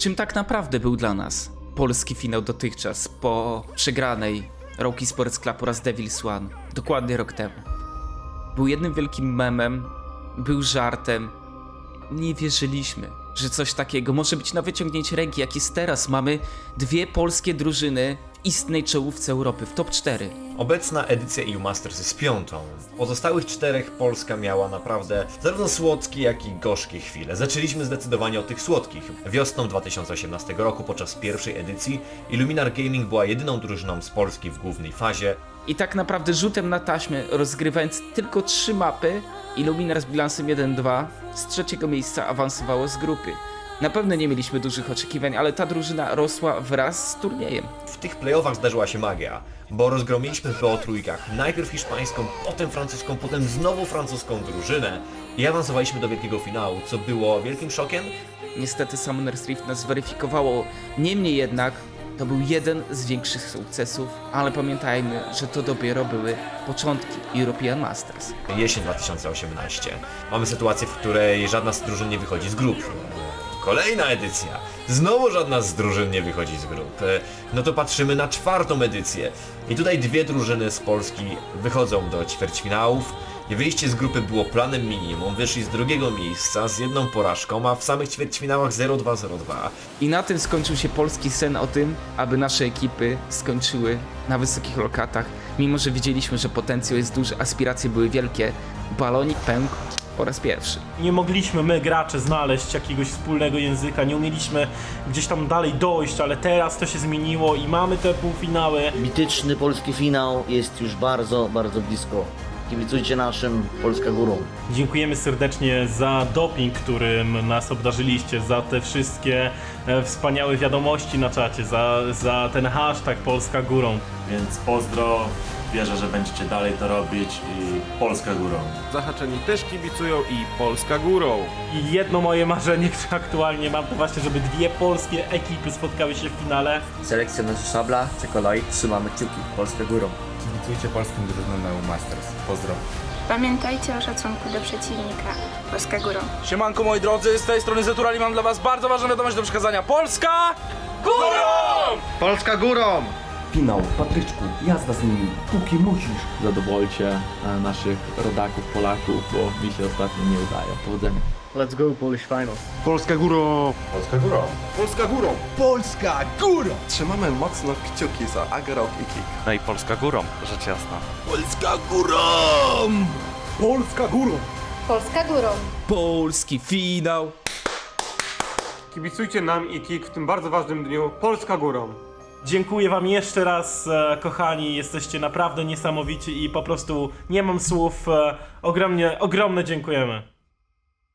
czym tak naprawdę był dla nas polski finał dotychczas po przegranej Rocky Sports Club oraz Devil's One dokładnie rok temu. Był jednym wielkim memem, był żartem. Nie wierzyliśmy, że coś takiego może być na wyciągnięcie ręki, jak jest teraz. Mamy dwie polskie drużyny istnej czołówce Europy, w top 4. Obecna edycja EU Masters jest piątą. Pozostałych czterech Polska miała naprawdę zarówno słodkie, jak i gorzkie chwile. Zaczęliśmy zdecydowanie od tych słodkich. Wiosną 2018 roku podczas pierwszej edycji Illuminar Gaming była jedyną drużyną z Polski w głównej fazie. I tak naprawdę rzutem na taśmę, rozgrywając tylko trzy mapy, Illuminar z bilansem 1-2 z trzeciego miejsca awansowało z grupy. Na pewno nie mieliśmy dużych oczekiwań, ale ta drużyna rosła wraz z turniejem. W tych playoffach zdarzyła się magia, bo rozgromiliśmy BO trójkach najpierw hiszpańską, potem francuską, potem znowu francuską drużynę i awansowaliśmy do wielkiego finału, co było wielkim szokiem, Niestety Summoner's Rift nas zweryfikowało, niemniej jednak to był jeden z większych sukcesów, ale pamiętajmy, że to dopiero były początki European Masters. jesień 2018. Mamy sytuację, w której żadna z drużyn nie wychodzi z grup. Kolejna edycja. Znowu żadna z drużyn nie wychodzi z grup. E, No to patrzymy na czwartą edycję. I tutaj dwie drużyny z Polski wychodzą do ćwierćfinałów. Wyjście z grupy było planem minimum. Wyszli z drugiego miejsca z jedną porażką, a w samych ćwierćfinałach 0-2-0-2. I na tym skończył się polski sen o tym, aby nasze ekipy skończyły na wysokich lokatach. Mimo, że wiedzieliśmy, że potencjał jest duży, aspiracje były wielkie, balonik pękł po raz pierwszy. Nie mogliśmy my, gracze, znaleźć jakiegoś wspólnego języka, nie umieliśmy gdzieś tam dalej dojść, ale teraz to się zmieniło i mamy te półfinały. Mityczny polski finał jest już bardzo, bardzo blisko. Kibicujcie naszym Polska górą. Dziękujemy serdecznie za doping, którym nas obdarzyliście, za te wszystkie e, wspaniałe wiadomości na czacie, za, za ten hashtag Polska Górą. Więc pozdro, wierzę, że będziecie dalej to robić i Polska górą. Zahaczeni też kibicują i Polska górą. I jedno moje marzenie, które aktualnie mam, to właśnie, żeby dwie polskie ekipy spotkały się w finale. Selekcjonerzy Szabla, Czekolaj, trzymamy kciuki, Polskę górą. Kibicujcie polskim drużynom na Masters. Pozdro. Pamiętajcie o szacunku do przeciwnika. Polska górą. Siemanko moi drodzy, z tej strony Zeturali mam dla was bardzo ważną wiadomość do przekazania. Polska górą! Polska górą! Finał, Patryczku, jazda z nimi, póki musisz. Zadowolcie e, naszych rodaków, Polaków, bo mi się ostatnio nie udaje. Powodzenia. Let's go Polish Finals. Polska górą! Polska górą. Polska górą! Polska górą! Trzymamy mocno kciuki za Agarok i Kik. No i Polska górą, rzecz jasna. Polska górą! Polska górą! Polska górą. Polski finał! Kibicujcie nam i KIK w tym bardzo ważnym dniu. Polska górą! Dziękuję wam jeszcze raz, e, kochani, jesteście naprawdę niesamowici i po prostu nie mam słów. E, ogromnie, ogromne dziękujemy.